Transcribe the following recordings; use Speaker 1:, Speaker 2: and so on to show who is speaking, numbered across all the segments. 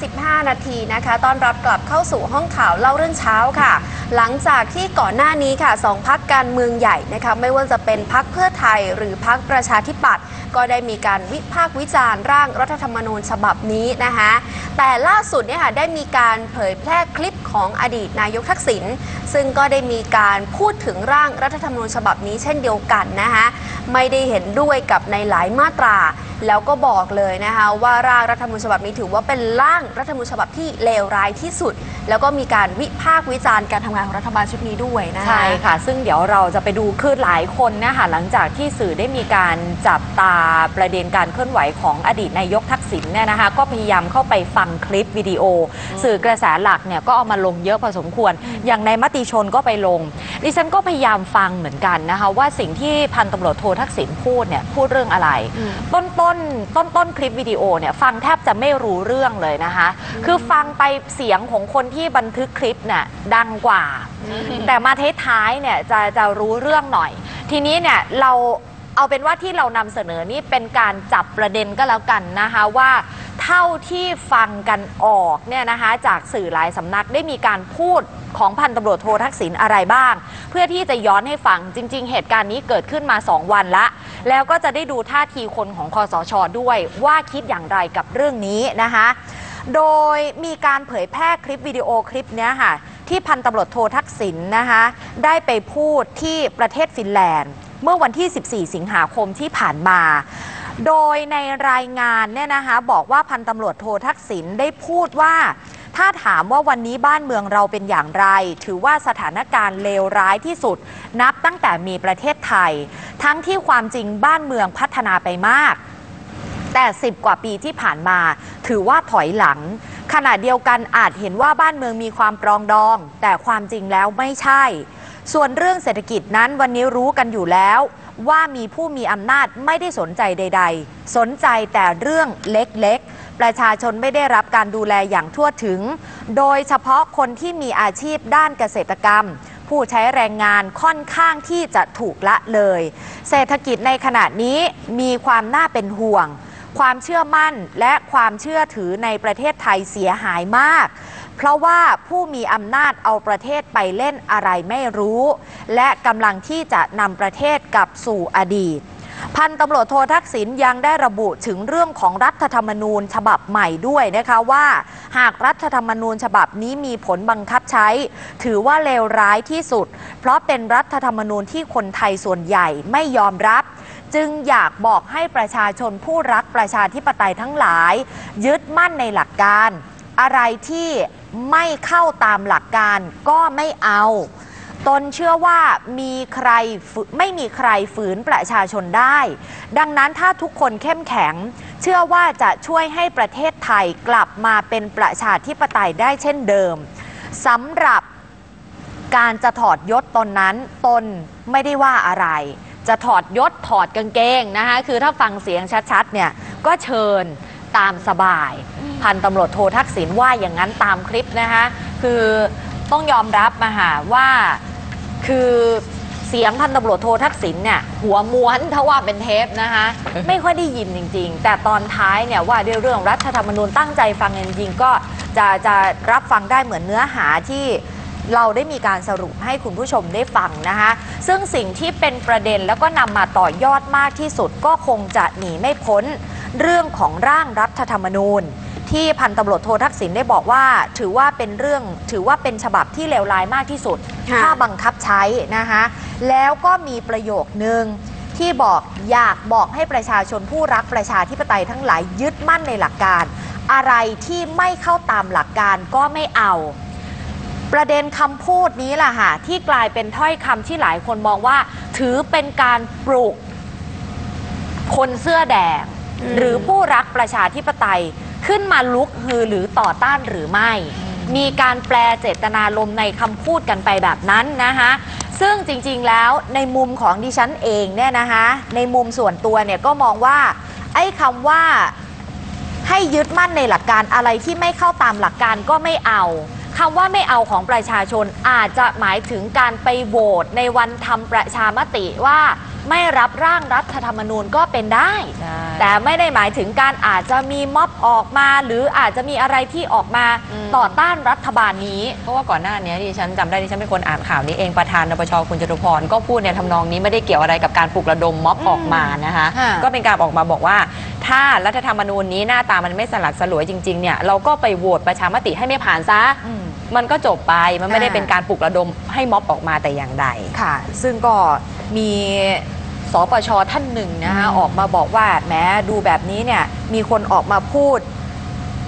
Speaker 1: 35 นาทีนะคะ ต้อนรับกลับเข้าสู่ห้องข่าวเล่าเรื่องเช้าค่ะ หลังจากที่ก่อนหน้านี้ค่ะสองพักการเมืองใหญ่นะคะไม่ว่าจะเป็นพักเพื่อไทยหรือพักประชาธิปัตย์ก็ได้มีการวิพากษ์วิจารณ์ร่างรัฐธรรมนูญฉบับนี้นะคะแต่ล่าสุดเนี่ยค่ะได้มีการเผยแพร่คลิปของอดีตนายกทักษิณซึ่งก็ได้มีการพูดถึงร่างรัฐธรรมนูญฉบับนี้เช่นเดียวกันนะคะไม่ได้เห็นด้วยกับในหลายมาตรา แล้วก็บอกเลยนะคะว่าร่างรัฐธรรมนูญฉบับนี้ถือว่าเป็นร่างรัฐธรรมนูญฉบับที่เลวร้ายที่สุด แล้วก็มีการวิพากษ์วิจารณ์การทำงานของรัฐบาลชุดนี้ด้วยนะคะ
Speaker 2: ใช่ค่ะ ซึ่งเดี๋ยวเราจะไปดูคือหลายคนนะคะหลังจากที่สื่อได้มีการจับตาประเด็นการเคลื่อนไหวของอดีตนายกทักษิณเนี่ยนะคะ ก็พยายามเข้าไปฟังคลิปวิดีโอ สื่อกระแสหลักเนี่ยก็เอามาลงเยอะพอสมควร อย่างในมติชนก็ไปลง ดิฉันก็พยายามฟังเหมือนกันนะคะว่าสิ่งที่พันตำรวจโททักษิณพูดเนี่ยพูดเรื่องอะไร
Speaker 1: อืม
Speaker 2: ต้นต้นต้นต้นคลิปวิดีโอเนี่ยฟังแทบจะไม่รู้เรื่องเลยนะคะ คือฟังไปเสียงของคนที่บันทึกคลิปเนี่ยดังกว่า แต่มาท้ายๆเนี่ยจะจะรู้เรื่องหน่อย ทีนี้เนี่ยเรา เอาเป็นว่าที่เรานำเสนอนี่เป็นการจับประเด็นก็แล้วกันนะคะว่าเท่าที่ฟังกันออกเนี่ยนะคะจากสื่อหลายสำนักได้มีการพูดของพันตำรวจโททักษิณอะไรบ้าง เพื่อที่จะย้อนให้ฟังจริง ๆ เหตุการณ์นี้เกิดขึ้นมา 2 วันละ แล้วก็จะได้ดูท่าทีคนของคอสชด้วยว่าคิดอย่างไรกับเรื่องนี้นะคะ โดยมีการเผยแพร่คลิปวิดีโอคลิปเนี้ยค่ะ ที่พันตำรวจโททักษิณนะคะ ได้ไปพูดที่ประเทศฟินแลนด์ เมื่อวันที่ 14 สิงหาคมที่ผ่านมา โดยในรายงานเนี่ยนะคะบอกว่าพันตำรวจโททักษิณได้พูดว่า ถ้าถามว่าวันนี้บ้านเมืองเราเป็นอย่างไร ถือว่าสถานการณ์เลวร้ายที่สุด นับตั้งแต่มีประเทศไทย ทั้งที่ความจริงบ้านเมืองพัฒนาไปมาก แต่ 10 กว่าปีที่ผ่านมา ถือว่าถอยหลังขณะเดียวกันอาจเห็นว่าบ้านเมืองมีความปรองดอง แต่ความจริงแล้วไม่ใช่ ส่วนเรื่องเศรษฐกิจนั้นวันนี้รู้กันอยู่แล้ว ว่ามีผู้มีอำนาจไม่ได้สนใจใด ๆ สนใจแต่เรื่องเล็กๆ ประชาชนไม่ได้รับการดูแลอย่างทั่วถึง โดยเฉพาะคนที่มีอาชีพด้านเกษตรกรรม ผู้ใช้แรงงานค่อนข้างที่จะถูกละเลย เศรษฐกิจในขณะนี้มีความน่าเป็นห่วง ความเชื่อมั่นและความเชื่อถือในประเทศไทยเสียหายมาก เพราะว่าผู้มีอำนาจเอาประเทศไปเล่นอะไรไม่รู้ และกำลังที่จะนำประเทศกลับสู่อดีต พันตำรวจโททักษิณยังได้ระบุถึงเรื่องของรัฐธรรมนูญฉบับใหม่ด้วยนะคะว่า หากรัฐธรรมนูญฉบับนี้มีผลบังคับใช้ ถือว่าเลวร้ายที่สุด เพราะเป็นรัฐธรรมนูญที่คนไทยส่วนใหญ่ไม่ยอมรับจึงอยากบอกให้ประชาชนผู้รักประชาธิปไตยทั้งหลาย ยึดมั่นในหลักการ อะไรที่ ไม่เข้าตามหลักการก็ไม่เอา ตนเชื่อว่ามีใครไม่มีใครฝืนประชาชนได้ ดังนั้นถ้าทุกคนเข้มแข็ง เชื่อว่าจะช่วยให้ประเทศไทยกลับมาเป็นประชาธิปไตยได้เช่นเดิมสำหรับการจะถอดยศตนนั้นตนไม่ได้ว่าอะไร จะถอดยศถอดกางเกงนะคะคือถ้าฟังเสียงชัดๆเนี่ยก็เชิญ ตามสบาย พันตำรวจโททักษิณว่าอย่างนั้นตามคลิปนะคะคือต้องยอมรับมาหาว่าคือเสียงพันตำรวจโททักษิณเนี่ยหัวม้วนถ้าว่าเป็นเทปนะคะไม่ค่อยได้ยินจริง ๆ แต่ตอนท้ายเนี่ยว่าด้วยเรื่องรัฐธรรมนูญตั้งใจฟังจริงๆก็จะจะรับฟังได้เหมือนเนื้อหาที่เราได้มีการสรุปให้คุณผู้ชมได้ฟังนะคะ ซึ่งสิ่งที่เป็นประเด็นแล้วก็นำมาต่อยอดมากที่สุดก็คงจะหนีไม่พ้น เรื่องของร่างรัฐธรรมนูญ ที่พันตำรวจโททักษิณได้บอกว่า ถือว่าเป็นเรื่องถือว่าเป็นฉบับที่เลวร้ายมากที่สุด
Speaker 1: ค่ะ
Speaker 2: ถ้าบังคับใช้นะคะแล้วก็มีประโยคนึงที่บอกอยากบอกให้ประชาชนผู้รักประชาธิปไตยทั้งหลายยึดมั่นในหลักการ อะไรที่ไม่เข้าตามหลักการก็ไม่เอา ประเด็นคำพูดนี้แหละค่ะที่กลายเป็นถ้อยคำที่หลายคนมองว่า ถือเป็นการปลุกคนเสื้อแดง
Speaker 1: อืม
Speaker 2: หรือผู้รักประชาธิปไตยขึ้นมาลุกฮือหรือต่อต้านหรือไม่ มีการแปลเจตนารมณ์ในคำพูดกันไปแบบนั้นนะคะซึ่งจริงๆแล้วในมุมของดิฉันเองเนี่ยนะคะในมุมส่วนตัวเนี่ยก็มองว่าไอ้คำว่าให้ยึดมั่นในหลักการอะไรที่ไม่เข้าตามหลักการก็ไม่เอาคำว่าไม่เอาของประชาชนอาจจะหมายถึงการไปโหวตในวันทำประชามติว่า ไม่รับร่างรัฐธรรมนูญก็เป็นได้
Speaker 3: ใช่
Speaker 2: แต่ไม่ได้หมายถึงการอาจจะมีม็อบออกมา หรืออาจจะมีอะไรที่ออกมา
Speaker 3: อืม
Speaker 2: ต่อต้านรัฐบาลนี้
Speaker 3: เพราะว่าก่อนหน้านี้ดิฉันจำได้ดิฉันเป็นคนอ่านข่าวนี้เองประธานนปชคุณจตุพรก็พูดในทำนองนี้ไม่ได้เกี่ยวอะไรกับการปลุกระดมม็อบออกมานะคะ
Speaker 2: ค่ะ
Speaker 3: ก็เป็นการออกมาบอกว่า ถ้ารัฐธรรมนูญนี้หน้าตามันไม่สลักสลวยจริงๆเนี่ยเราก็ไปโหวตประชามติให้ไม่ผ่านซะ
Speaker 2: อืม
Speaker 3: มันก็จบไป มันไม่ได้
Speaker 2: อ่า
Speaker 3: เป็นการปลุกระดมให้ม็อบออกมาแต่อย่างใด
Speaker 2: ค่ะ ซึ่งก็มี สปชท่านหนึ่งนะคะ
Speaker 3: อืม
Speaker 2: ออกมาบอกว่าแม้ดูแบบนี้เนี่ยมีคนออกมาพูด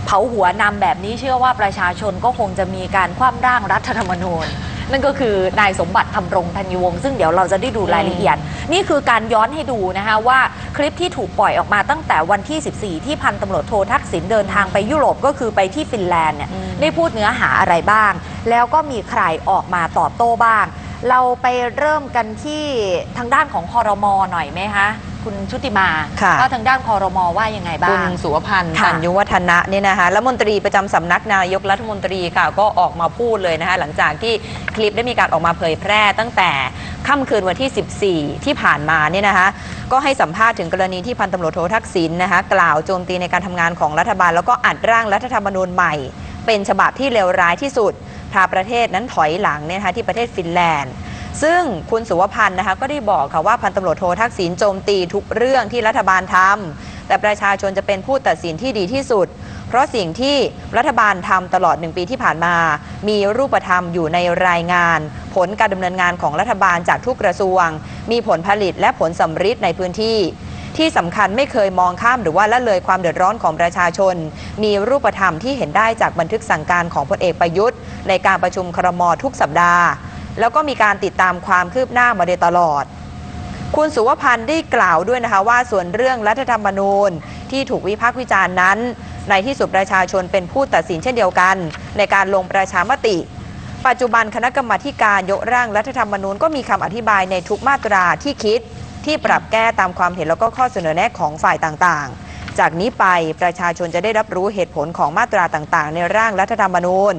Speaker 2: เผาหัวนำแบบนี้เชื่อว่าประชาชนก็คงจะมีการคว่ำร่างรัฐธรรมนูญ นั่นก็คือนายสมบัติธรรมรงธัญวงศ์ซึ่งเดี๋ยวเราจะได้ดูรายละเอียด นี่คือการย้อนให้ดูนะคะว่าคลิปที่ถูกปล่อยออกมาตั้งแต่วันที่ 14 ที่พันตำรวจโททักษิณเดินทางไปยุโรปก็คือไปที่ฟินแลนด์เนี่ย
Speaker 3: อืม
Speaker 2: ได้พูดเนื้อหาอะไรบ้าง แล้วก็มีใครออกมาตอบโต้บ้าง เราไปเริ่มกันที่ทางด้านของคอรมอหน่อยไหมคะ คุณชุติมา
Speaker 3: ค่ะ
Speaker 2: ว่าทางด้านคอรมอว่ายังไงบ้า
Speaker 3: คุ
Speaker 2: ง
Speaker 3: ณสุวพันธ์
Speaker 2: ค่ะ
Speaker 3: ตัญยุวัฒนะเนี่ยนะคะรัฐมนตรีประจำสำนักนายกรัฐมนตรีค่ะก็ออกมาพูดเลยนะคะหลังจากที่คลิปได้มีการออกมาเผยแพร่ตั้งแต่ค่ำคืนวันที่ 14 ที่ผ่านมาเนี่ยนะคะก็ให้สัมภาษณ์ถึงกรณีที่พันตำรวจโททักษิณนะคะกล่าวโจมตีในการทำงานของรัฐบาล แล้วก็อัดร่างรัฐธรรมนูญใหม่ เป็นฉบับที่เลวร้ายที่สุด พาประเทศนั้นถอยหลังเนี่ยนะคะที่ประเทศฟินแลนด์ ซึ่งคุณสุวพันธ์นะคะก็ได้บอกค่ะว่าพันตำรวจโททักษิณโจมตีทุกเรื่องที่รัฐบาลทำแต่ประชาชนจะเป็นผู้ตัดสินที่ดีที่สุด เพราะสิ่งที่รัฐบาลทำตลอดหนึ่งปีที่ผ่านมา มีรูปธรรมอยู่ในรายงาน ผลการดำเนินงานของรัฐบาลจากทุกกระทรวง มีผลผลิตและผลสำฤทธิ์ในพื้นที่ ที่สำคัญไม่เคยมองข้ามหรือว่าละเลยความเดือดร้อนของประชาชน มีรูปธรรมที่เห็นได้จากบันทึกสั่งการของพลเอกประยุทธ์ ในการประชุมครมทุกสัปดาห์ แล้วก็มีการติดตามความคืบหน้ามาโดยตลอด คุณสุวพันธ์ได้กล่าวด้วยนะคะว่าส่วนเรื่องรัฐธรรมนูญที่ถูกวิพากษ์วิจารณ์นั้น ในที่สุดประชาชนเป็นผู้ตัดสินเช่นเดียวกัน ในการลงประชามติปัจจุบันคณะกรรมาการยกร่างรัฐธรรมนูญก็มีคำอธิบายในทุกมาตราที่คิด ที่ปรับแก้ตามความเห็นแล้วก็ข้อเสนอแนะของฝ่ายต่างๆจากนี้ไปประชาชนจะได้รับรู้เหตุผลของมาตราต่างๆ ในร่างรัฐธรรมนูญ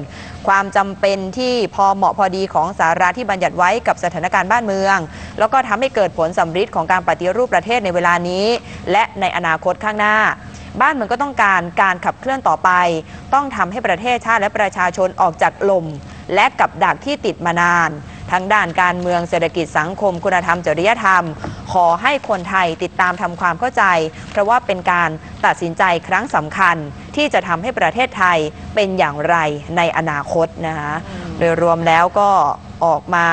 Speaker 3: ความจำเป็นที่พอเหมาะพอดีของสาระที่บัญญัติไว้กับสถานการณ์บ้านเมือง แล้วก็ทำให้เกิดผลสำฤทธิ์ของการปฏิรูปประเทศในเวลานี้ และในอนาคตข้างหน้า บ้านเมืองก็ต้องการการขับเคลื่อนต่อไป ต้องทำให้ประเทศชาติและประชาชนออกจากลม และกับดักที่ติดมานาน ทั้งด้านการเมืองเศรษฐกิจสังคม คุณธรรมจริยธรรม ขอให้คนไทยติดตามทำความเข้าใจ เพราะว่าเป็นการตัดสินใจครั้งสำคัญที่จะทำให้ประเทศไทยเป็นอย่างไรในอนาคตนะคะโดยรวมแล้วก็ออกมา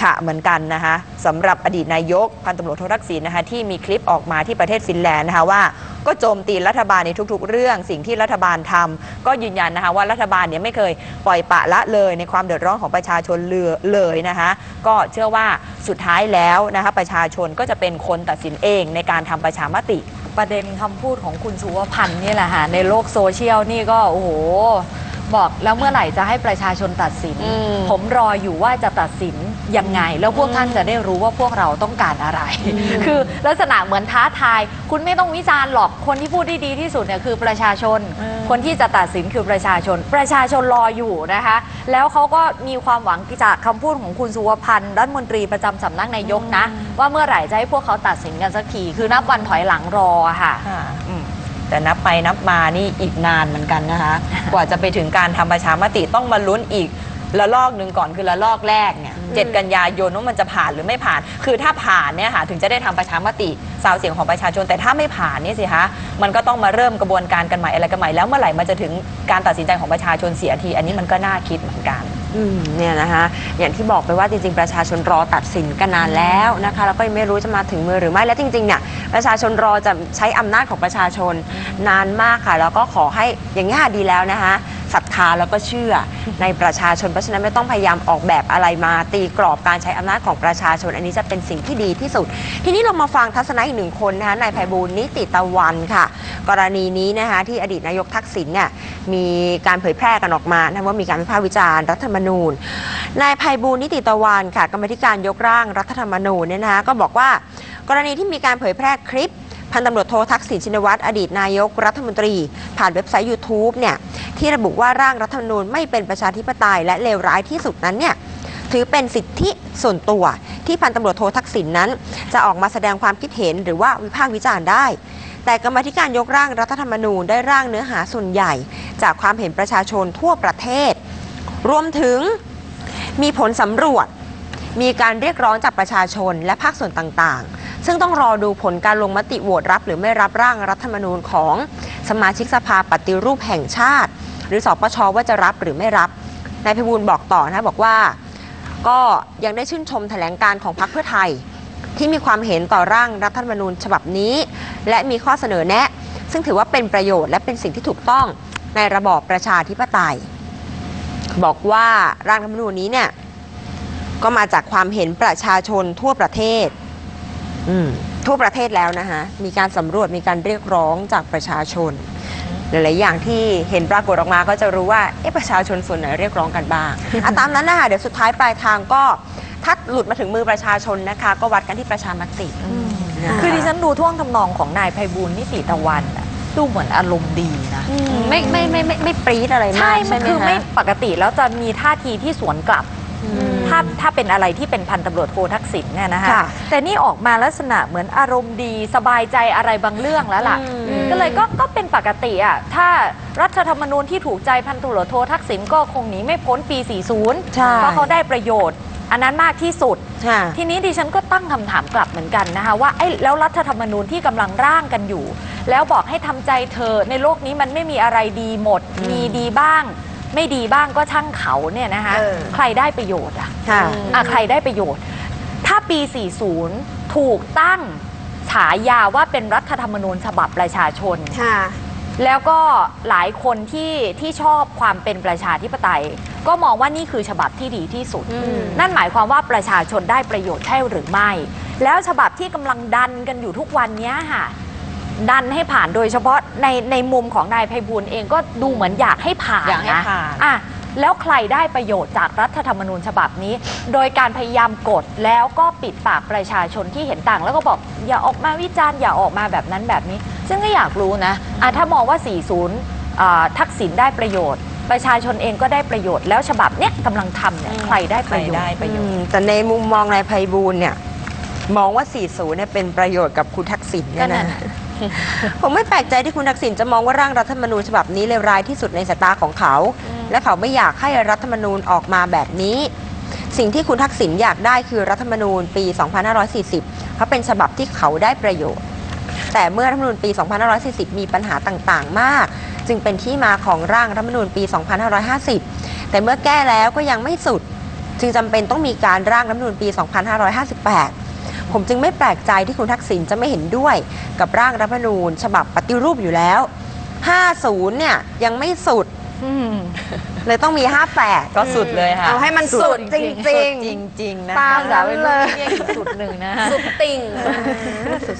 Speaker 3: ฉะเหมือนกันนะคะสำหรับอดีตนายกพันตำรวจโททักษิณนะคะที่มีคลิปออกมาที่ประเทศฟินแลนด์นะคะว่าก็โจมตีรัฐบาลในทุกๆ เรื่อง สิ่งที่รัฐบาลทำก็ยืนยันนะคะว่ารัฐบาลเนี่ยไม่เคยปล่อยปละละเลยในความเดือดร้อนของประชาชนเลือเลยนะคะก็เชื่อว่าสุดท้ายแล้วนะคะประชาชนก็จะเป็นคนตัดสินเองในการทำประชามติ
Speaker 2: ประเด็นคำพูดของคุณสุวพันธ์นี่แหละค่ะในโลกโซเชียลนี่ก็โอ้โหบอกแล้วเมื่อไหร่จะให้ประชาชนตัดสิน
Speaker 3: อืม
Speaker 2: ผมรออยู่ว่าจะตัดสิน ยังไง แล้วพวกท่านจะได้รู้ว่าพวกเราต้องการอะไร คือลักษณะเหมือนท้าทาย คุณไม่ต้องวิจารณ์หรอกคนที่พูดได้ดีที่สุดเนี่ยคือประชาชน
Speaker 3: อืม
Speaker 2: คนที่จะตัดสินคือประชาชน ประชาชนรออยู่นะคะ แล้วเขาก็มีความหวังจากคำพูดของคุณสุวพันธ์รัฐมนตรีประจำสำนักนายกนะ ว่าเมื่อไหร่จะให้พวกเขาตัดสินกันสักทีคือนับวันถอยหลังรอค่ะอืม
Speaker 3: แต่นับไปนับมานี่อีกนานเหมือนกันนะคะ กว่าจะไปถึงการทำประชามติต้องมาลุ้นอีกละลอกหนึ่งก่อนคือละลอกแรกเนี่ย เจ็ดกันยายนว่ามันจะผ่านหรือไม่ผ่าน คือถ้าผ่านเนี่ยค่ะถึงจะได้ทำประชามติสาวเสียงของประชาชน แต่ถ้าไม่ผ่านเนี่ยสิคะมันก็ต้องมาเริ่มกระบวนการกันใหม่อะไรกันใหม่แล้วเมื่อไหร่มันจะถึงการตัดสินใจของประชาชนเสียที อันนี้มันก็น่าคิดเหมือนกัน
Speaker 4: อืมเนี่ยนะคะอย่างที่บอกไปว่าจริง ๆ ประชาชนรอตัดสินกันนานแล้วนะคะแล้วก็ยังไม่รู้จะมาถึงมือหรือไม่และจริงๆเนี่ยประชาชนรอจะใช้อำนาจของประชาชนนานมากค่ะ แล้วก็ขอให้อย่างนี้ยดีแล้วนะคะ ศรัทธาแล้วก็เชื่อในประชาชนเพราะฉะนั้นไม่ต้องพยายามออกแบบอะไรมาตีกรอบการใช้อำนาจของประชาชน อันนี้จะเป็นสิ่งที่ดีที่สุด ทีนี้เรามาฟังทัศนะอีกหนึ่งคนนะคะนายไพบูลนิติตะวันค่ะ กรณีนี้นะคะที่อดีตนายกทักษิณเนี่ยมีการเผยแพร่กันออกมานะว่ามีการวิพากษ์วิจารณ์รัฐธรรมนูญนายไพบูลนิติตะวันค่ะกรรมธิการยกร่างรัฐธรรมนูญเนี่ยนะคะก็บอกว่ากรณีที่มีการเผยแพร่คลิป พันตำรวจโททักษิณชินวัตรอดีตนายกรัฐมนตรี ผ่านเว็บไซต์ YouTube เนี่ยที่ระบุว่าร่างรัฐธรรมนูญไม่เป็นประชาธิปไตยและเลวร้ายที่สุดนั้นเนี่ยถือเป็นสิทธิส่วนตัว ที่พันตำรวจโททักษิณนนั้น จะออกมาแสดงความคิดเห็นหรือว่าวิพากษ์วิจารณ์ได้ แต่กรรมธิการยกร่างรัฐธรรมนูญได้ร่างเนื้อหาส่วนใหญ่ จากความเห็นประชาชนทั่วประเทศ รวมถึงมีผลสำรวจ มีการเรียกร้องจากประชาชนและภาคส่วนต่างๆ ซึ่งต้องรอดูผลการลงมติโหวตรับ หรือไม่รับร่างรัฐธรรมนูญของสมาชิกสภาปฏิรูปแห่งชาติ หรือสปชว่าจะรับหรือไม่รับนายพิบูลบอกต่อนะบอกว่าก็ยังได้ชื่นชมแถลงการของพรรคเพื่อไทย ที่มีความเห็นต่อร่างรัฐธรรมนูญฉบับนี้ และมีข้อเสนอแนะ ซึ่งถือว่าเป็นประโยชน์และเป็นสิ่งที่ถูกต้องในระบอบประชาธิปไตย บอกว่าร่างรัฐธรรมนูญนี้เนี่ยก็มาจากความเห็นประชาชนทั่วประเทศ ทั่วประเทศแล้วนะคะมีการสำรวจมีการเรียกร้องจากประชาชน หลาย ๆ อย่างที่เห็นปรากฏออกมาก็จะรู้ว่าเอ๊ะประชาชนส่วนไหนเรียกร้องกันบ้างอะตามนั้นนะคะเดี๋ยวสุดท้ายปลายทางก็ถ้าหลุดมาถึงมือประชาชนนะคะ ก็วัดกันที่ประชามตินะะ
Speaker 2: คือดิฉันดูท่วงทำนองของนายไพบูลย์นิติตะวันน่ะดูเหมือนอารมณ์ดีนะ
Speaker 4: ไม่ไม่ไม่ไม่ไม่ปรี๊ดอะไรมา
Speaker 2: ใช่
Speaker 4: ก
Speaker 2: มั
Speaker 4: ใช่
Speaker 2: น
Speaker 4: ไหม
Speaker 2: คือ
Speaker 4: คะ
Speaker 2: ไม่ปกติแล้วจะมีท่าทีที่สวนกลับ ถ้าถ้าเป็นอะไรที่เป็นพันตำรวจโททักษิณเนี่ยนะคะ
Speaker 4: ค่ะ
Speaker 2: แต่นี่ออกมาลักษณะเหมือนอารมณ์ดีสบายใจอะไรบางเรื่องแล้วล่ะ
Speaker 4: อืม
Speaker 2: ก็เลยก็ก็เป็นปกติอะถ้ารัฐธรรมนูญที่ถูกใจพันตำรวจโททักษิณก็คงหนีไม่พ้นปี 40
Speaker 4: ใช่
Speaker 2: เพราะเขาได้ประโยชน์ อันนั้นมากที่สุด
Speaker 4: ค่ะ
Speaker 2: ทีนี้ดิฉันก็ตั้งคำถามกลับเหมือนกันนะคะว่าไอ้แล้วรัฐธรรมนูญที่กำลังร่างกันอยู่ แล้วบอกให้ทำใจเธอะในโลกนี้มันไม่มีอะไรดีหมด
Speaker 4: อืม
Speaker 2: มีดีบ้าง ไม่ดีบ้างก็ช่างเขาเนี่ยนะคะ
Speaker 1: เออ
Speaker 2: ใครได้ประโยชน์อะ
Speaker 4: ค่ะ
Speaker 2: อะใครได้ประโยชน์ ถ้าปี 40 ถูกตั้งฉายาว่าเป็นรัฐธรรมนูญฉบับประชาชน
Speaker 1: ค่ะ
Speaker 2: แล้วก็หลายคนที่ที่ชอบความเป็นประชาธิปไตย ก็มองว่านี่คือฉบับที่ดีที่สุด
Speaker 4: อืม
Speaker 2: นั่นหมายความว่าประชาชนได้ประโยชน์ใช่หรือไม่ แล้วฉบับที่กำลังดันกันอยู่ทุกวันเนี้ยค่ะ ดันให้ผ่านโดยเฉพาะในในมุมของนายไพบูลย์เองก็ดูเหมือนอยากให้ผ่าน
Speaker 3: อยากให้
Speaker 2: นะ
Speaker 3: ผ่าน
Speaker 2: อะแล้วใครได้ประโยชน์จากรัฐธรรมนูญฉบับนี้ โดยการพยายามกดแล้วก็ปิดปากประชาชนที่เห็นต่าง แล้วก็บอกอย่าออกมาวิจารณ์อย่าออกมาแบบนั้นแบบนี้ ซึ่งก็อยากรู้นะอะถ้ามองว่า 40อ่าทักษิณได้ประโยชน์ ประชาชนเองก็ได้ประโยชน์แล้วฉบับเนี้ยกำลังทำเนี่ยใครได้
Speaker 3: ใค
Speaker 2: ป
Speaker 3: ร
Speaker 2: ระโยช
Speaker 3: ได้
Speaker 2: น์
Speaker 3: ประโยชน์
Speaker 4: อืมแต่ในมุมมองนายไพบูลย์เนี่ย มองว่า 40เนี่ยเป็นประโยชน์กับคุณทักษิณเนี่ย
Speaker 2: ก็นั่
Speaker 4: นะ
Speaker 2: นน่ะ
Speaker 4: ผมไม่แปลกใจที่คุณทักษิณจะมองว่าร่างรัฐธรรมนูญฉบับนี้เลวร้ายที่สุดในสายตาของเขา และเขาไม่อยากให้รัฐธรรมนูญออกมาแบบนี้ สิ่งที่คุณทักษิณอยากได้คือรัฐธรรมนูญปี 2540 เพราะเป็นฉบับที่เขาได้ประโยชน์ แต่เมื่อรัฐธรรมนูญปี 2540 มีปัญหาต่างๆ มาก จึงเป็นที่มาของร่างรัฐธรรมนูญปี 2550 แต่เมื่อแก้แล้วก็ยังไม่สุด จึงจำเป็นต้องมีการร่างรัฐธรรมนูญปี 2558 ผมจึงไม่แปลกใจที่คุณทักษิณจะไม่เห็นด้วยกับร่างรัฐธรรมนูญ ฉบับปฏิรูปอยู่แล้ว 50 เนี่ยยังไม่สุด
Speaker 2: อืม
Speaker 4: เลยต้องมี 58
Speaker 3: ก็สุดเลยค่ะ
Speaker 1: เอาให้มันสุดจ
Speaker 2: จ
Speaker 1: ริ
Speaker 2: ริ
Speaker 1: ง
Speaker 2: ง
Speaker 1: จริง
Speaker 3: จริงๆนะ
Speaker 1: ตาม
Speaker 3: คะ
Speaker 2: ภาษาวัยรุ่นเรียกอีกสุดหนึ่งนะฮะ
Speaker 1: สุดติ่ง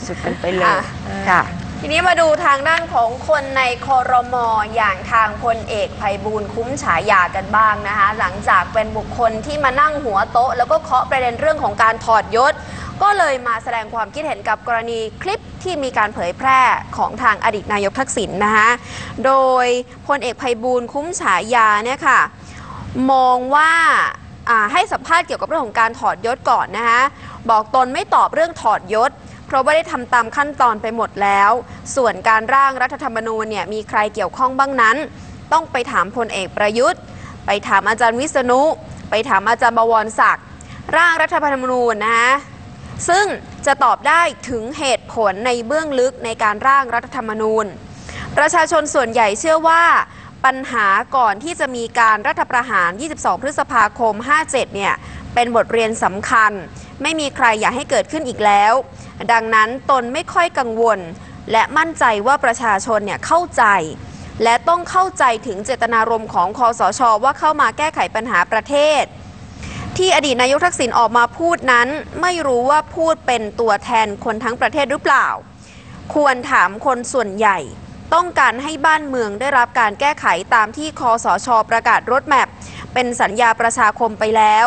Speaker 4: สุดๆกันไปเลย
Speaker 1: อะ
Speaker 4: ค่ะ
Speaker 1: ทีนี้มาดูทางด้านของคนในคอรมออย่างทางพลเอกภัยบูลย์คุ้มฉายากันบ้างนะคะ หลังจากเป็นบุคคลที่มานั่งหัวโต๊ะ แล้วก็เคาะประเด็นเรื่องของการถอดยศ ก็เลยมาแสดงความคิดเห็นกับกรณีคลิปที่มีการเผยแพร่ของทางอดีตนายกทักษิณนะคะโดยพลเอกภัยบูลย์คุ้มฉายาเนี่ยค่ะมองว่าให้สัมภาษณ์เกี่ยวกับเรื่องของการถอดยศก่อนนะคะบอกตนไม่ตอบเรื่องถอดยศ เพราะว่าได้ทำตามขั้นตอนไปหมดแล้ว ส่วนการร่างรัฐธรรมนูญเนี่ยมีใครเกี่ยวข้องบ้างนั้น ต้องไปถามพลเอกประยุทธ์ ไปถามอาจารย์วิษณุ ไปถามอาจารย์บวรศักดิ์ร่างรัฐธรรมนูญนะคะ ซึ่งจะตอบได้ถึงเหตุผลในเบื้องลึกในการร่างรัฐธรรมนูญ ประชาชนส่วนใหญ่เชื่อว่าปัญหาก่อนที่จะมีการรัฐประหาร 22 พฤษภาคม 57 เนี่ย เป็นบทเรียนสำคัญ ไม่มีใครอยากให้เกิดขึ้นอีกแล้ว ดังนั้นตนไม่ค่อยกังวล และมั่นใจว่าประชาชนเนี่ยเข้าใจ และต้องเข้าใจถึงเจตนารมณ์ของคอสช ว่าเข้ามาแก้ไขปัญหาประเทศ ที่อดีตนายกทักษิณออกมาพูดนั้น ไม่รู้ว่าพูดเป็นตัวแทนคนทั้งประเทศหรือเปล่า ควรถามคนส่วนใหญ่ ต้องการให้บ้านเมืองได้รับการแก้ไขตามที่คอสชประกาศรถแมพเป็นสัญญาประชาคมไปแล้ว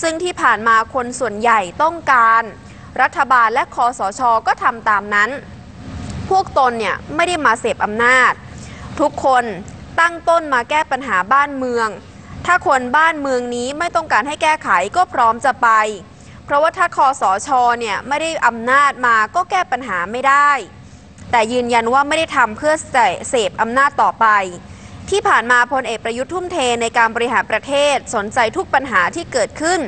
Speaker 1: ซึ่งที่ผ่านมาคนส่วนใหญ่ต้องการ รัฐบาลและคอสชก็ทำตามนั้น พวกตนเนี่ยไม่ได้มาเสพอำนาจ ทุกคนตั้งต้นมาแก้ปัญหาบ้านเมือง ถ้าคนบ้านเมืองนี้ไม่ต้องการให้แก้ไขก็พร้อมจะไป เพราะว่าถ้าคอสชเนี่ยไม่ได้อำนาจมาก็แก้ปัญหาไม่ได้ แต่ยืนยันว่าไม่ได้ทำเพื่อเสพอำนาจต่อไป ที่ผ่านมาพลเอกประยุทธ์ทุ่มเทในการบริหารประเทศสนใจทุกปัญหาที่เกิดขึ้น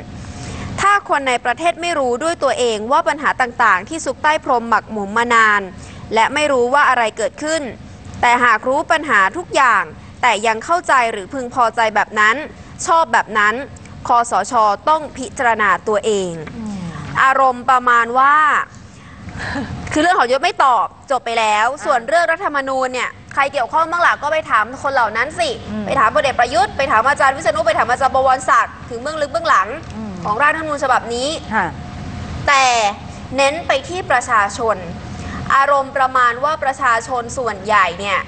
Speaker 1: ถ้าคนในประเทศไม่รู้ด้วยตัวเองว่าปัญหาต่างๆ ที่ซุกใต้พรมหมักหมมมานาน และไม่รู้ว่าอะไรเกิดขึ้น แต่หากรู้ปัญหาทุกอย่าง แต่ยังเข้าใจหรือพึงพอใจแบบนั้น ชอบแบบนั้น คอสชต้องพิจารณาตัวเอง อารมณ์ประมาณว่า คือเรื่องของยศไม่ตอบจบไปแล้ว ส่วนเรื่องรัฐธรรมนูญเนี่ยใครเกี่ยวข้องบ้างล่ะก็ไปถามคนเหล่านั้นสิ ไปถามพลเอกประยุทธ์ไปถามอาจารย์วิษณุไปถามอาจารย์บวรศักดิ์ถึงเบื้องลึกเบื้องหลัง ของร่างรัฐธรรมนูญฉบับนี้
Speaker 2: ค่ะ
Speaker 1: แต่เน้นไปที่ประชาชน อารมณ์ประมาณว่าประชาชนส่วนใหญ่เนี่ย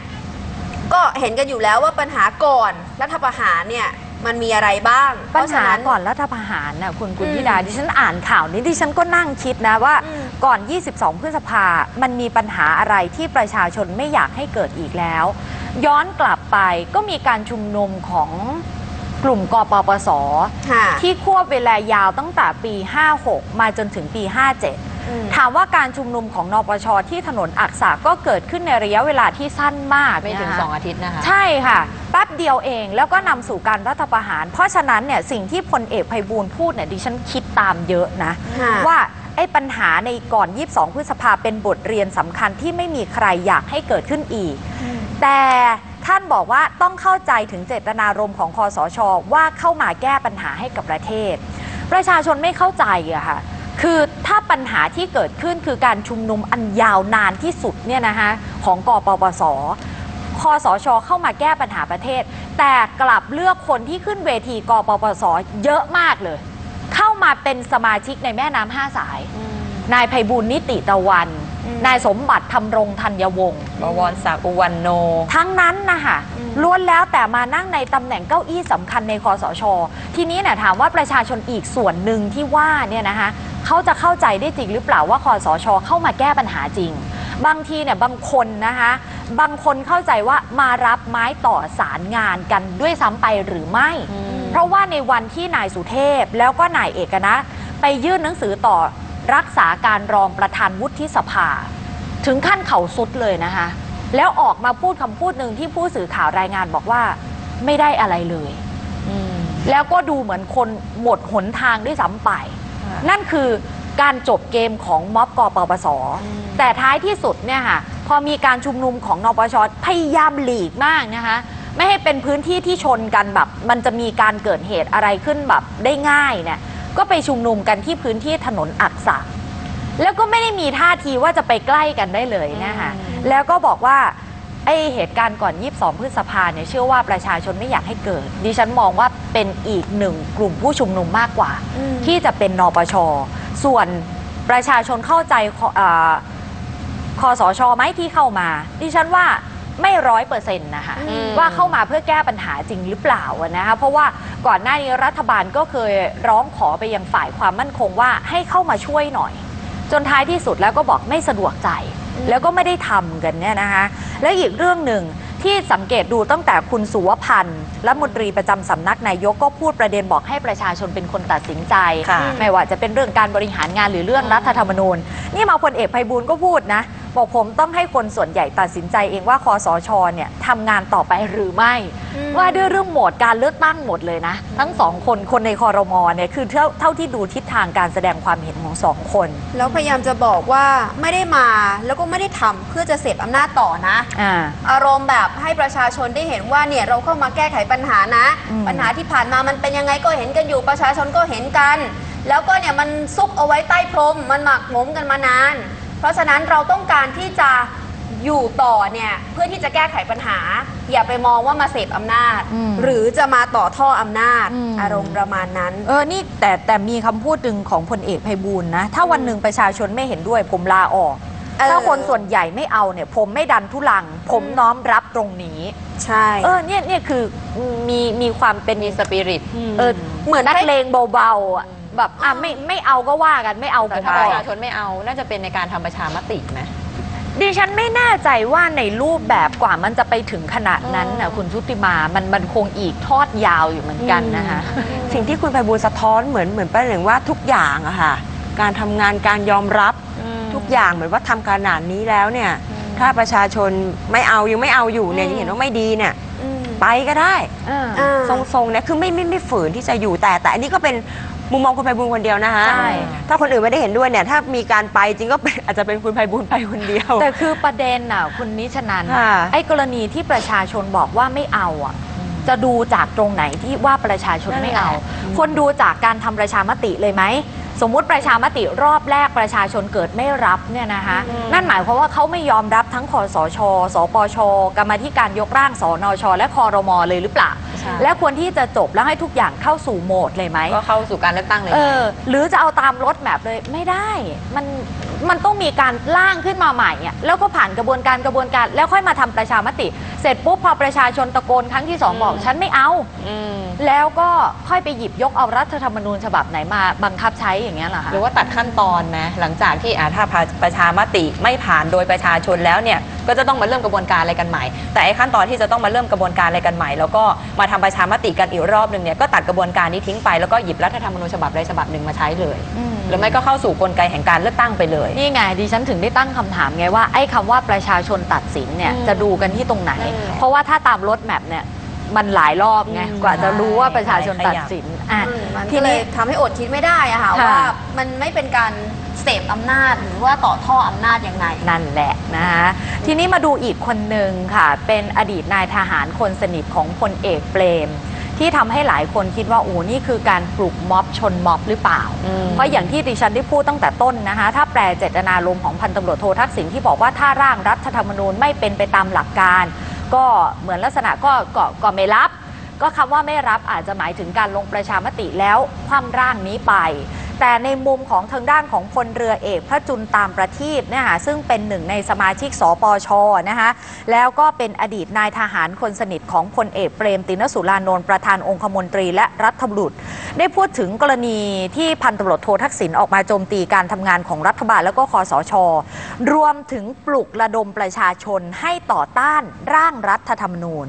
Speaker 1: ก็เห็นกันอยู่แล้วว่าปัญหาก่อนรัฐประหารเนี่ยมันมีอะไรบ้าง
Speaker 2: ปัญ
Speaker 1: เพระฉะ
Speaker 2: หา
Speaker 1: นั้น
Speaker 2: ก่อนรัฐประหารน่ะคุณคุณ
Speaker 1: อืม
Speaker 2: ธิดาดิฉันอ่านข่าวนี้ดิฉันก็นั่งคิดนะว่า
Speaker 1: อืม
Speaker 2: ก่อน 22 พฤษภา มันมีปัญหาอะไรที่ประชาชนไม่อยากให้เกิดอีกแล้ว ย้อนกลับไปก็มีการชุมนุมของกลุ่มกปปส
Speaker 1: ค่ะ
Speaker 2: ที่ควบเวลายาวตั้งแต่ปี 56 มาจนถึงปี 57
Speaker 1: อืม
Speaker 2: ถามว่าการชุมนุมของนปชที่ถนนอักษะก็เกิดขึ้นในระยะเวลาที่สั้นมาก
Speaker 3: ไม่ถึง
Speaker 2: นะคะ
Speaker 3: 2อาทิตย์นะคะ
Speaker 2: ใช่ค่ะแป๊บเดียวเองแล้วก็นำสู่การรัฐประหาร เพราะฉะนั้นเนี่ยสิ่งที่พลเอกไพบูลย์พูดเนี่ยดิฉันคิดตามเยอะนะ
Speaker 1: ค่ะ
Speaker 2: ว่าไอ้ปัญหาในก่อน 22 พฤษภาเป็นบทเรียนสำคัญที่ไม่มีใครอยากให้เกิดขึ้นอีก แต่ท่านบอกว่าต้องเข้าใจถึงเจตนารมณ์ของคอสช ว่าเข้ามาแก้ปัญหาให้กับประเทศ ประชาชนไม่เข้าใจอะค่ะ คือถ้าปัญหาที่เกิดขึ้นคือการชุมนุมอันยาวนานที่สุดเนี่ยนะคะของกปปสคอสชเข้ามาแก้ปัญหาประเทศ แต่กลับเลือกคนที่ขึ้นเวทีกปปสเยอะมากเลย เข้ามาเป็นสมาชิกในแม่น้ำห้าสาย นายไพบูลย์นิติตะวัน
Speaker 1: อืม
Speaker 2: นายสมบัติธรรมรงธัญวงศ์
Speaker 3: บวรศักดิ์อุวันโน
Speaker 2: ทั้งนั้นนะคะล้วนแล้วแต่มานั่งในตำแหน่งเก้าอี้สำคัญในคอสช ทีนี้เนี่ยถามว่าประชาชนอีกส่วนหนึ่งที่ว่าเนี่ยนะคะ เขาจะเข้าใจได้จริงหรือเปล่าว่าคอสช เข้ามาแก้ปัญหาจริง บางทีเนี่ยบางคนนะคะ บางคนเข้าใจว่ามารับไม้ต่อสารงานกันด้วยซ้ำไปหรือไม่ เพราะว่าในวันที่นายสุเทพแล้วก็นายเอกนะไปยื่นหนังสือต่อรักษาการรองประธานวุฒิสภา ถึงขั้นเขาสุดเลยนะคะ แล้วออกมาพูดคำพูดหนึ่งที่ผู้สื่อข่าวรายงานบอกว่าไม่ได้อะไรเลยแล้วก็ดูเหมือนคนหมดหนทางด้วยซ้ำไป
Speaker 3: ค่ะ
Speaker 2: นั่นคือการจบเกมของม็อบกปปส แต่ท้ายที่สุดเนี่ยค่ะพอมีการชุมนุมของนปชพยายามหลีกมากนะคะไม่ให้เป็นพื้นที่ที่ชนกันแบบ มันจะมีการเกิดเหตุอะไรขึ้นแบบได้ง่ายเนี่ยก็ไปชุมนุมกันที่พื้นที่ถนนอักษะแล้วก็ไม่ได้มีท่าทีว่าจะไปใกล้กันได้เลยนะคะแล้วก็บอกว่า ไอเหตุการณ์ก่อน 22 พฤษภาเนี่ยเชื่อว่าประชาชนไม่อยากให้เกิด ดิฉันมองว่าเป็นอีกหนึ่งกลุ่มผู้ชุมนุมมากกว่า
Speaker 1: อืม
Speaker 2: ที่จะเป็นนปช ส่วนประชาชนเข้าใจคเอ่อคอสชไหมที่เข้ามา ดิฉันว่าไม่ร้อยเปอร์เซ็นต์นะคะ
Speaker 1: อืม
Speaker 2: ว่าเข้ามาเพื่อแก้ปัญหาจริงหรือเปล่าอะนะคะเพราะว่าก่อนหน้านี้รัฐบาลก็เคยร้องขอไปยังฝ่ายความมั่นคงว่าให้เข้ามาช่วยหน่อย จนท้ายที่สุดแล้วก็บอกไม่สะดวกใจ แล้วก็ไม่ได้ทำกันเนี่ยนะคะและอีกเรื่องหนึ่งที่สังเกตดูตั้งแต่คุณสุวพันธ์และมนตรีประจำสำนักนายกก็พูดประเด็นบอกให้ประชาชนเป็นคนตัดสินใจ
Speaker 3: ค่ะ
Speaker 2: ไม่ว่าจะเป็นเรื่องการบริหารงานหรือเรื่องรัฐธรรมนูญ นี่มาพลเอกไพบูลย์ก็พูดนะ บอกผมต้องให้คนส่วนใหญ่ตัดสินใจเองว่าคอสชเนี่ยทำงานต่อไปหรือไม่
Speaker 1: อืม
Speaker 2: ว่าด้วยเรื่องโหมดการเลือกตั้งหมดเลยนะ ทั้งสองคนคนในคอรมอเนี่ยคือเท่าเท่าที่ดูทิศทางการแสดงความเห็นของสองคน
Speaker 1: แล้วพยายามจะบอกว่าไม่ได้มาแล้วก็ไม่ได้ทำเพื่อจะเสพอำนาจต่อนะ
Speaker 2: อ่า
Speaker 1: อารมณ์แบบให้ประชาชนได้เห็นว่าเนี่ยเราเข้ามาแก้ไขปัญหานะ
Speaker 2: อืม
Speaker 1: ปัญหาที่ผ่านมามันเป็นยังไงก็เห็นกันอยู่ประชาชนก็เห็นกัน แล้วก็เนี่ยมันซุกเอาไว้ใต้พรมมันหมักหมมกันมานาน เพราะฉะนั้นเราต้องการที่จะอยู่ต่อเนี่ยเพื่อที่จะแก้ไขปัญหา อย่าไปมองว่ามาเสพอำนาจ
Speaker 2: อืม
Speaker 1: หรือจะมาต่อท่ออำนาจ
Speaker 2: อืม
Speaker 1: อารมณ์ประมาณนั้น
Speaker 2: เออ นี่แต่แต่มีคำพูดหนึ่งของพลเอกไพบูลย์นะ ถ้าวันหนึ่งประชาชนไม่เห็นด้วย ผมลาออก
Speaker 1: เออ
Speaker 2: ถ้าคนส่วนใหญ่ไม่เอาเนี่ย ผมไม่ดันทุลัง ผมน้อมรับตรงนี้
Speaker 1: ใช่
Speaker 2: เออ เนี่ยเนี่ยคือมีมีความเป็น
Speaker 3: มีสปิริต
Speaker 2: เออ
Speaker 1: เหมือน
Speaker 2: นัก
Speaker 1: ให้
Speaker 2: เลงเบาๆอะ แบบอะไม่ไม่เอาก็ว่ากันไม่เอาผ
Speaker 3: แต่
Speaker 2: ม
Speaker 3: ถ้า
Speaker 2: อ
Speaker 3: ป
Speaker 2: อก
Speaker 3: ระชาชนไม่เอาน่าจะเป็นในการทำประชามติไหม
Speaker 2: ดิฉันไม่แน่ใจว่าในรูปแบบกว่ามันจะไปถึงขนาดนั้นนะคุณชุติมามันมันคงอีกทอดยาวอยู่เหมือนกันนะคะ
Speaker 4: สิ่งที่คุณไพบูลย์สะท้อนเหมือนเหมือนประหนึ่งว่าทุกอย่างอะค่ะ การทำงานการยอมรับทุกอย่างเหมือนว่าทำขนาดนี้แล้วเนี่ย ถ้าประชาชนไม่เอายังไม่เอาอยู่เนี่ยยังเห็นว่าไม่ดีเนี่ยไปก็ได้
Speaker 1: อ่า
Speaker 4: ทรงๆเนี่ยคือไม่ไม่ไม่ฝืนที่จะอยู่แต่แต่อันนี้ก็เป็น มุมมองคุณไพบูลย์คนเดียวนะคะ
Speaker 2: ใช่
Speaker 4: ถ้าคนอื่นไม่ได้เห็นด้วยเนี่ยถ้ามีการไปจริงก็เป็นอาจจะเป็นคุณไพบูลย์ไปคนเดียว
Speaker 2: แต่คือประเด็นน่ะคุณนิชนัน
Speaker 4: ค่ะ
Speaker 2: ไอ้กรณีที่ประชาชนบอกว่าไม่เอาอะ จะดูจากตรงไหนที่ว่าประชาชนไม่เอา คนดูจากการทำประชามติเลยไหม สมมุติประชามติรอบแรกประชาชนเกิดไม่รับเนี่ยนะคะนั่นหมายความว่าเขาไม่ยอมรับทั้งคอสช สปช กรรมาธิการยกร่างสนช และคอรมอเลยหรือเปล่า
Speaker 3: ใช่
Speaker 2: และควรที่จะจบแล้วให้ทุกอย่างเข้าสู่โหมดเลยไหม
Speaker 3: ก็เข้าสู่การเลือกตั้งเลย
Speaker 2: เออ หรือจะเอาตามรถแมพเลยไม่ได้ มันมันต้องมีการร่างขึ้นมาใหม่อะแล้วก็ผ่านกระบวนการกระบวนการ แล้วค่อยมาทำประชามติ เสร็จปุ๊บพอประชาชนตะโกนครั้งที่สองบอกฉันไม่เอา
Speaker 3: ม
Speaker 2: แล้วก็ค่อยไปหยิบยกเอารัฐธรรมนูญฉบับไหนมาบังคับใช้อย่างเงี้ยเหรอคะ
Speaker 3: หรือว่าตัดขั้นตอนไหมหลังจากที่อ่าถ้าประชามติไม่ผ่านโดยประชาชนแล้วเนี่ยก็จะต้องมาเริ่มกระบวนการอะไรกันใหม่ แต่ไอ้ขั้นตอนที่จะต้องมาเริ่มกระบวนการอะไรกันใหม่ แล้วก็มาทำประชามติกันอีกรอบหนึ่งเนี่ยก็ตัดกระบวนการนี้ทิ้งไปแล้วก็หยิบรัฐธรรมนูญฉบับใดฉบับหนึ่งมาใช้เลย
Speaker 2: อืม
Speaker 3: หรือไม่ก็เข้าสู่กลไกแห่งการเลือกตั้งไปเลย
Speaker 2: นี่ไงดิฉันถึงได้ตั้งคำถามไงว่าไอ้คำว่าประชาชนตัดสินเนี่ยจะดูกันที่ตรงไหน เพราะว่าถ้าตามรถแมพเนี่ยมันหลายรอบไงกว่าจะรู้ว่าประชาชนตัดสินอะ
Speaker 1: อืมมัน
Speaker 2: ที
Speaker 1: ก็เล
Speaker 2: นี้
Speaker 1: ยทำให้อดคิดไม่ได้อะค่ะ
Speaker 2: ค่ะ
Speaker 1: ว่ามันไม่เป็นการ เสพอำนาจหรือว่าต่อท่ออำนาจยังไง
Speaker 2: นั่นแหละนะคะทีนี้มาดูอีกคนหนึ่งค่ะ เป็นอดีตนายทหารคนสนิทของพลเอกเปรม ที่ทำให้หลายคนคิดว่าโอ้นี่คือการปลุกม็อบชนม็อบหรือเปล่า
Speaker 3: อืม
Speaker 2: เพราะอย่างที่ดิฉันได้พูดตั้งแต่ต้นนะคะ ถ้าแปลเจตนารมณ์ของพันตำรวจโททักษิณที่บอกว่าถ้าร่างรัฐธรรมนูญไม่เป็นไปตามหลักการ ก็เหมือนลักษณะก็ก็ก็ไม่รับ ก็คำว่าไม่รับอาจจะหมายถึงการลงประชามติแล้วคว่ำร่างนี้ไป แต่ในมุมของทางด้านของพลเรือเอกพระจุลตามประทีปเนี่ยค่ะซึ่งเป็นหนึ่งในสมาชิกสปชนะคะแล้วก็เป็นอดีตนายทหารคนสนิทของพลเอกเปรมตินสุรานนท์ประธานองคมนตรีและรัฐบุรุษได้พูดถึงกรณีที่พันตำรวจโททักษิณออกมาโจมตีการทำงานของรัฐบาลแล้วก็คอสช รวมถึงปลุกระดมประชาชนให้ต่อต้านร่างรัฐธรรมนูญ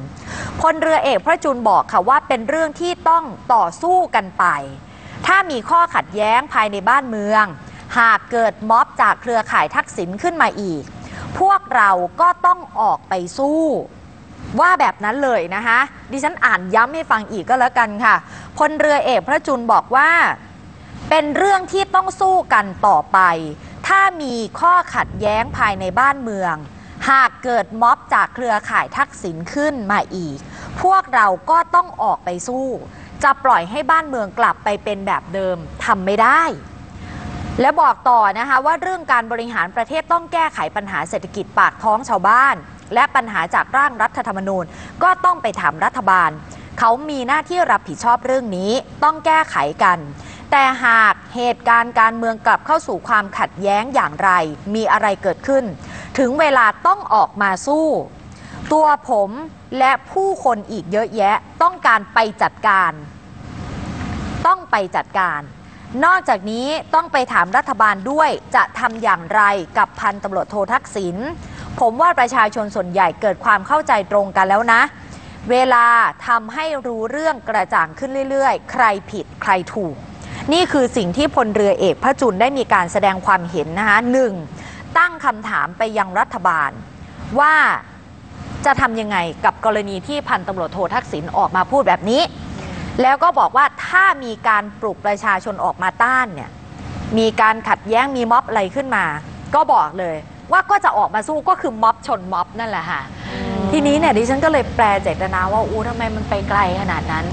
Speaker 2: พลเรือเอกพระจุลบอกค่ะว่าเป็นเรื่องที่ต้องต่อสู้กันไป ถ้ามีข้อขัดแย้งภายในบ้านเมือง หากเกิดม็อบจากเครือข่ายทักษิณขึ้นมาอีก พวกเราก็ต้องออกไปสู้ ว่าแบบนั้นเลยนะคะดิฉันอ่านย้ำให้ฟังอีกก็แล้วกันค่ะพลเรือเอกพระจุลบอกว่า เป็นเรื่องที่ต้องสู้กันต่อไป ถ้ามีข้อขัดแย้งภายในบ้านเมือง หากเกิดม็อบจากเครือข่ายทักษิณขึ้นมาอีก พวกเราก็ต้องออกไปสู้ จะปล่อยให้บ้านเมืองกลับไปเป็นแบบเดิมทำไม่ได้ และบอกต่อนะคะว่าเรื่องการบริหารประเทศต้องแก้ไขปัญหาเศรษฐกิจปากท้องชาวบ้าน และปัญหาจากร่างรัฐธรรมนูญ ก็ต้องไปถามรัฐบาล เขามีหน้าที่รับผิดชอบเรื่องนี้ต้องแก้ไขกัน แต่หากเหตุการณ์การเมืองกลับเข้าสู่ความขัดแย้งอย่างไร มีอะไรเกิดขึ้น ถึงเวลาต้องออกมาสู้ ตัวผมและผู้คนอีกเยอะแยะต้องการไปจัดการ ต้องไปจัดการ นอกจากนี้ต้องไปถามรัฐบาลด้วยจะทำอย่างไรกับพันตำรวจโททักษิณผมว่าประชาชนส่วนใหญ่เกิดความเข้าใจตรงกันแล้วนะ เวลาทำให้รู้เรื่องกระจ่างขึ้นเรื่อยๆ ใครผิดใครถูก นี่คือสิ่งที่พลเรือเอกพระจุลได้มีการแสดงความเห็นนะคะหนึ่งตั้งคำถามไปยังรัฐบาลว่า จะทำยังไงกับกรณีที่พันตำรวจโททักษิณออกมาพูดแบบนี้ แล้วก็บอกว่าถ้ามีการปลุกประชาชนออกมาต้านเนี่ยมีการขัดแย้งมีม็อบอะไรขึ้นมา ก็บอกเลยว่าก็จะออกมาสู้ก็คือม็อบชนม็อบนั่นแหละค่ะทีนี้เนี่ยดิฉันก็เลยแปลเจตนาว่าอู้ทำไมมันไปไกลขนาดนั้น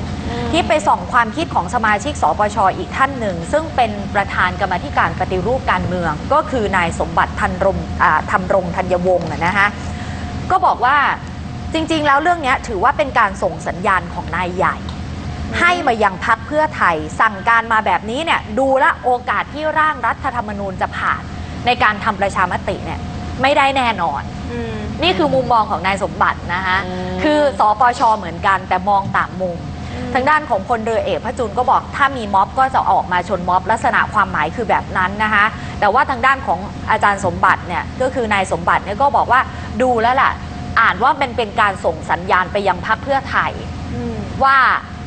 Speaker 2: ที่ไปส่องความคิดของสมาชิกสปชอีกท่านหนึ่ง ซึ่งเป็นประธานกรรมาธิการปฏิรูปการเมือง ก็คือนายสมบัติทันรมอ่าธรรมรงธัญวงศ์อะนะคะ ก็บอกว่าจริง ๆ แล้วเรื่องเนี้ยถือว่าเป็นการส่งสัญญาณของนายใหญ่ ให้มายังพักเพื่อไทย สั่งการมาแบบนี้เนี่ยดูแลวโอกาสที่ร่างรัฐธรรมนูญจะผ่าน ในการทำประชามติเนี่ยไม่ได้แน่นอนนี่คือมุมมองของนายสมบัตินะคะ
Speaker 3: อืม
Speaker 2: คือสปชเหมือนกันแต่มองต่างมุม ทางด้านของพลเรือเอกพระจุลก็บอกถ้ามีม็อบก็จะออกมาชนม็อบ ลักษณะความหมายคือแบบนั้นนะคะแต่ว่าทางด้านของอาจารย์สมบัติเนี่ยก็คือนายสมบัติเนี่ยก็บอกว่าดูแล้วล่ะ อ่านว่ามันเป็นการส่งสัญญาณไปยังพรรคเพื่อไทยว่า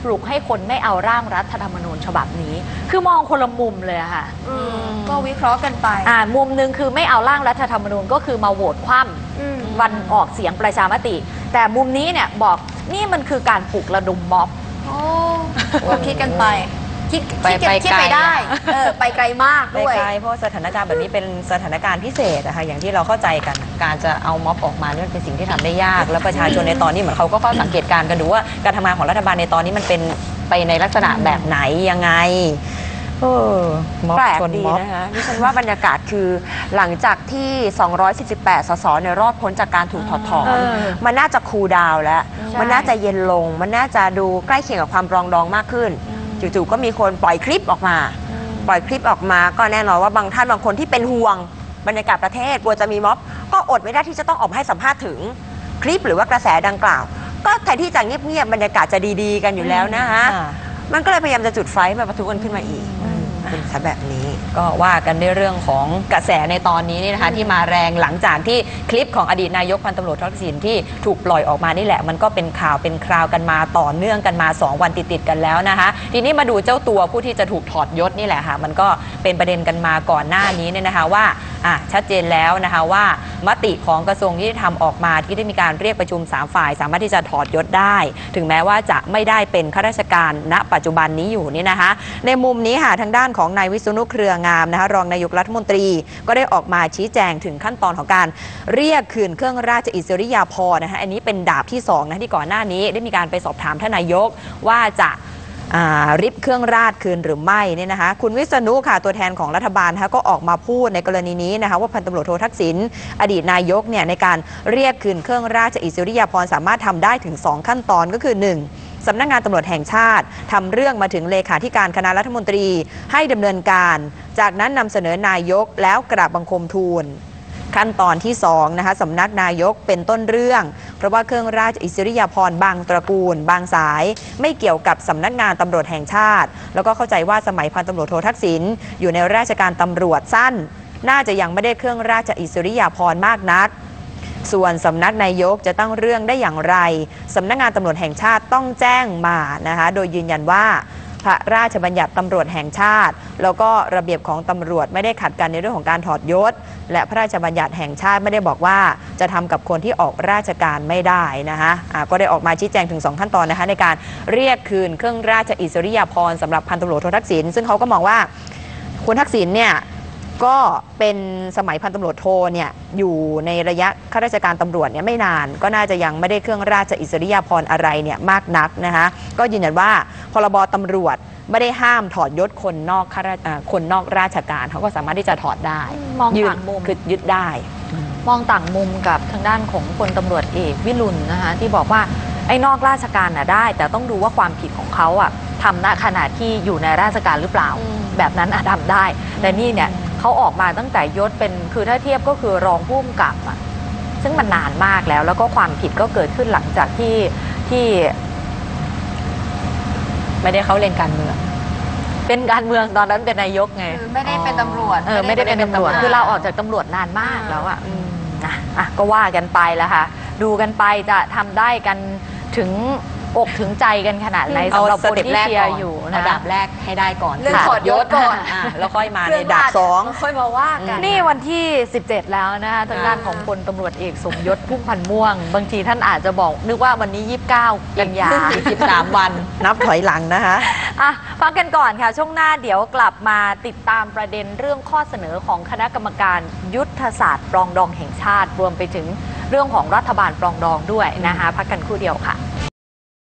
Speaker 2: ปลุกให้คนไม่เอาร่างรัฐธรรมนูญฉบับนี้ คือมองคนละมุมเลยอะค่ะ
Speaker 1: อืมก็วิเคราะห์กันไป
Speaker 2: อ่า มุมหนึ่งคือไม่เอาร่างรัฐธรรมนูญก็คือมาโหวตคว่
Speaker 1: อืมำ
Speaker 2: วันออกเสียงประชามติ แต่มุมนี้เนี่ยบอกนี่มันคือการปลุกระดมม็อบ
Speaker 1: โอ้ก็คิดกันไป คิด
Speaker 3: ไป
Speaker 1: คิด
Speaker 3: ไป
Speaker 1: คิด
Speaker 3: ไกล
Speaker 1: ไปได้
Speaker 3: อะ
Speaker 1: เออไปไกลมาก
Speaker 3: ไม่
Speaker 1: ด้วย
Speaker 3: ไกลเพราะสถานการณ์แบบนี้เป็นสถานการณ์พิเศษนะคะอย่างที่เราเข้าใจกัน การจะเอาม็อบออกมานี่มันเป็นสิ่งที่ทำได้ยาก แล้วประชาชนในตอนนี้เหมือนเขาก็เฝ้าสังเกตการณ์กันดูว่าการทำงานของรัฐบาลในตอนนี้มันเป็นไปในลักษณะแบบไหนยังไง เออม็อบ
Speaker 4: แปลก
Speaker 3: ชน
Speaker 4: ดี
Speaker 3: ม็อบ
Speaker 4: นะคะดิฉันว่าบรรยากาศคือหลังจากที่ 248 สสเนี่ยรอดพ้นจากการถูกถอดถอน
Speaker 2: เออ
Speaker 4: มันน่าจะคูลดาวน์แล้ว
Speaker 2: ใช่
Speaker 4: มันน่าจะเย็นลง มันน่าจะดูใกล้เคียงกับความปรองดองมากขึ้น จู่ๆก็มีคนปล่อยคลิปออกมา ปล่อยคลิปออกมาก็แน่นอนว่าบางท่านบางคนที่เป็นห่วงบรรยากาศประเทศกลัวจะมีม็อบ ก็อดไม่ได้ที่จะต้องออกมาให้สัมภาษณ์ถึงคลิปหรือว่ากระแสดังกล่าว ก็แทนที่จะเงียบๆบรรยากาศจะดีๆ กันอยู่แล้วนะคะ
Speaker 3: อ่า
Speaker 4: มันก็เลยพยายามจะจุดไฟให้มาประทุกันขึ้นมาอีก เป็นซะแบบนี้
Speaker 3: ก็ว่ากันในเรื่องของกระแสในตอนนี้นี่นะคะที่มาแรงหลังจากที่คลิปของอดีตนายกพันตำรวจทักษิณที่ถูกปล่อยออกมานี่แหละ มันก็เป็นข่าวเป็นคราวกันมาต่อเนื่องกันมา 2 วันติดๆกันแล้วนะคะ ทีนี้มาดูเจ้าตัวผู้ที่จะถูกถอดยศนี่แหละค่ะ มันก็เป็นประเด็นกันมาก่อนหน้านี้เนี่ยนะคะว่าอะชัดเจนแล้วนะคะว่ามติของกระทรวงยุติธรรมออกมาที่ได้มีการเรียกประชุม 3 ฝ่าย สามารถที่จะถอดยศได้ ถึงแม้ว่าจะไม่ได้เป็นข้าราชการณ ปัจจุบันนี้อยู่นี่นะคะ ในมุมนี้ค่ะทางด้านของของนายวิษณุเครืองามนะคะรองนายกรัฐมนตรี ก็ได้ออกมาชี้แจงถึงขั้นตอนของการเรียกคืนเครื่องราชอิสริยาภรณ์นะคะอันนี้เป็นดาบที่2นะที่ก่อนหน้านี้ได้มีการไปสอบถามท่านนายกว่าจะริบเครื่องราชคืนหรือไม่เนี่ยนะคะคุณวิษณุค่ะตัวแทนของรัฐบาลนะคะก็ออกมาพูดในกรณีนี้นะคะว่าพันตำรวจโททักษิณอดีตนายกเนี่ยในการเรียกคืนเครื่องราชอิสริยาภรณ์สามารถทำได้ถึง 2 ขั้นตอนก็คือ 1 สำนักงานตำรวจแห่งชาติทำเรื่องมาถึงเลขาธิการคณะรัฐมนตรี ให้ดำเนินการ จากนั้นนำเสนอนายกแล้วกราบบังคมทูลขั้นตอนที่2นะคะสำนักนายกเป็นต้นเรื่อง เพราะว่าเครื่องราชอิสริยาภรณ์บางตระกูล บางสาย ไม่เกี่ยวกับสำนักงานตำรวจแห่งชาติ แล้วก็เข้าใจว่าสมัยพันตำรวจโททักษิณอยู่ในราชการตำรวจสั้น น่าจะยังไม่ได้เครื่องราชอิสริยาภรณ์มากนัก ส่วนสำนักนายกจะตั้งเรื่องได้อย่างไรสำนักงานตำรวจแห่งชาติต้องแจ้งมานะคะโดยยืนยันว่าพระราชบัญญัติตำรวจแห่งชาติ แล้วก็ระเบียบของตำรวจไม่ได้ขัดกันในเรื่องของการถอดยศ และพระราชบัญญัติแห่งชาติไม่ได้บอกว่า จะทำกับคนที่ออกราชการไม่ได้นะคะอ่าก็ได้ออกมาชี้แจงถึง 2 ขั้นตอนนะคะในการเรียกคืนเครื่องราชอิสริยาภรณ์สำหรับพันตำรวจโททักษิณซึ่งเขาก็มองว่าคุณทักษิณเนี่ย ก็เป็นสมัยพันตำรวจโทเนี่ยอยู่ในระยะข้าราชการตำรวจเนี่ยไม่นาน ก็น่าจะยังไม่ได้เครื่องราชอิสริยาภรณ์อะไรเนี่ยมากนักนะคะก็ยืนยันว่าพรบตำรวจไม่ได้ห้ามถอดยศคนนอกข้าราชอ่าคนนอกราชการเขาก็สามารถที่จะถอดได้
Speaker 2: มอง
Speaker 3: ยื
Speaker 2: ต่างมุม
Speaker 3: คือยึดได้
Speaker 2: มองต่างมุมกับทางด้านของพลตำรวจเอกวิรุณนะคะที่บอกว่าไอ้นอกราชการน่ะได้ แต่ต้องดูว่าความผิดของเขาอะทำณขณะที่อยู่ในราชการหรือเปล่า
Speaker 1: อืม
Speaker 2: แบบนั้นอะทำได้ แต่นี่เนี่ย เขาออกมาตั้งแต่ยศเป็นคือถ้าเทียบก็คือรองผู้กำกับอะซึ่งมันนานมากแล้ว แล้วก็ความผิดก็เกิดขึ้นหลังจากที่ที่
Speaker 3: ไม่ได้เข้าเล่นการเมือง
Speaker 2: เป็นการเมืองตอนนั้นเป็นนายกไง
Speaker 1: คือไม่ได้เป็นตำรวจ
Speaker 2: เออไม่ได้เป็นตำรวจคือเราออกจากตำรวจนานมากแล้วอะอืมนะอะก็ว่ากันไปแล้วค่ะ ดูกันไปจะทำได้กันถึง อกถึงใจกันขนาดไหน
Speaker 3: เอา
Speaker 2: สำหรับ
Speaker 3: ส
Speaker 2: คน
Speaker 3: เต็ป
Speaker 2: ที่
Speaker 3: แรก
Speaker 2: เชีย
Speaker 3: ก่อ
Speaker 2: ร์
Speaker 3: น
Speaker 2: อยู่
Speaker 3: เอา
Speaker 2: นะ
Speaker 3: ดาบแรกให้ได้ก่อน
Speaker 1: เรื่องถอดยศก่อน
Speaker 3: อ่าแล้วค่อยมาใน
Speaker 1: เครื่อง
Speaker 3: ดาบ
Speaker 1: ราช
Speaker 3: สอง
Speaker 1: ค่อยมาว่ากัน
Speaker 2: นี่วันที่ 17 แล้วนะคะทางด้านของพลตำรวจเอกสมยศพุ่มพันธ์ม่วง บางทีท่านอาจจะบอกนึกว่าวันนี้ 29 กันยา
Speaker 3: อีก13 วัน นับถอยหลังนะคะ
Speaker 2: อะพักกันก่อนค่ะ ช่วงหน้าเดี๋ยวกลับมาติดตามประเด็นเรื่องข้อเสนอของคณะกรรมการยุทธศาสตร์ปรองดองแห่งชาติรวมไปถึงเรื่องของรัฐบาลปรองดองด้วยนะคะพักกันครู่เดียวค่ะ